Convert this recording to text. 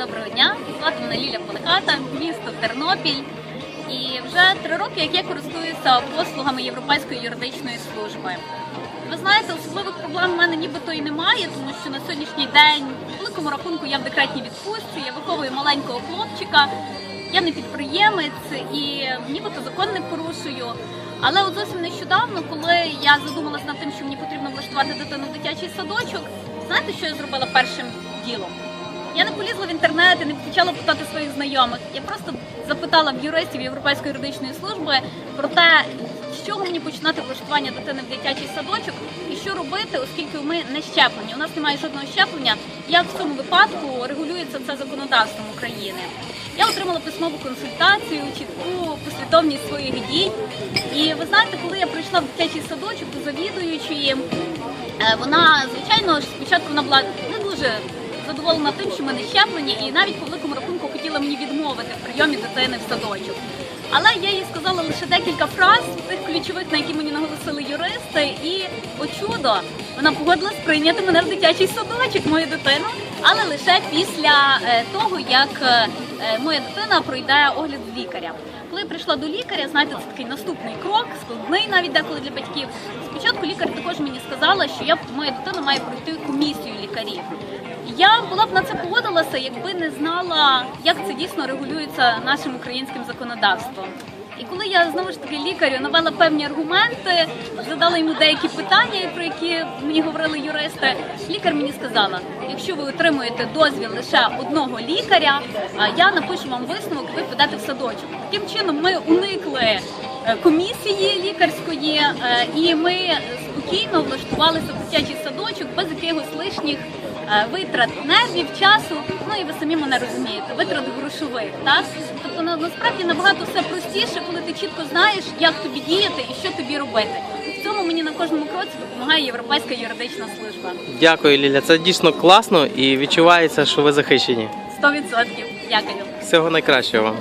Доброго дня, звати мене Ліля Поликата, місто Тернопіль. І вже три роки, як я користуюся послугами Європейської юридичної служби. Ви знаєте, особливих проблем в мене нібито і немає, тому що на сьогоднішній день, в великому рахунку, я в декретній відпустці, я виховую маленького хлопчика, я не підприємець і нібито закон не порушую. Але от зовсім нещодавно, коли я задумалась над тим, що мені потрібно влаштувати дитину в дитячий садочок, знаєте, що я зробила першим ділом? Я не полізла в інтернет і не почала питати своїх знайомих. Я просто запитала в юристів Європейської юридичної служби про те, з чого мені починати влаштування дитини в дитячий садочок і що робити, оскільки ми не щеплені. У нас немає жодного щеплення. Як в цьому випадку регулюється це законодавством України? Я отримала письмову консультацію, чітку послідовність своїх дій. І ви знаєте, коли я прийшла в дитячий садочок до завідуючої, е, вона звичайно спочатку вона була не дуже задоволена тим, що ми не щеплені, і навіть по великому рахунку хотіла мені відмовити в прийомі дитини в садочок. Але я їй сказала лише декілька фраз, тих ключових, на які мені наголосили юристи, і о чудо, вона погодилась прийняти мене в дитячий садочок, мою дитину, але лише після е, того, як е, моя дитина пройде огляд з лікаря. Коли прийшла до лікаря, знаєте, це такий наступний крок, складний навіть деколи для батьків. Спочатку лікар також мені сказала, що я моя дитина має пройти комісію лікарів. Я була б на це погодилася, якби не знала, як це дійсно регулюється нашим українським законодавством. І коли я знову ж таки лікарю навела певні аргументи, задала йому деякі питання, про які мені говорили юристи, лікар мені сказала: якщо ви отримуєте дозвіл лише одного лікаря, я напишу вам висновок, ви підете в садочок. Таким чином ми уникли е, комісії лікарської, е, і ми спокійно влаштувалися в дитячий садочок без якихось лишніх е, витрат нервів, часу. Ну і ви самі мене розумієте, витрат грошових. Так тобто на- насправді набагато все простіше, коли ти чітко знаєш, як тобі діяти і що тобі робити. В цьому мені на кожному кроці допомагає Європейська юридична служба. Дякую, Ліля. Це дійсно класно і відчувається, що ви захищені. 100%. Дякую. Всього найкращого вам.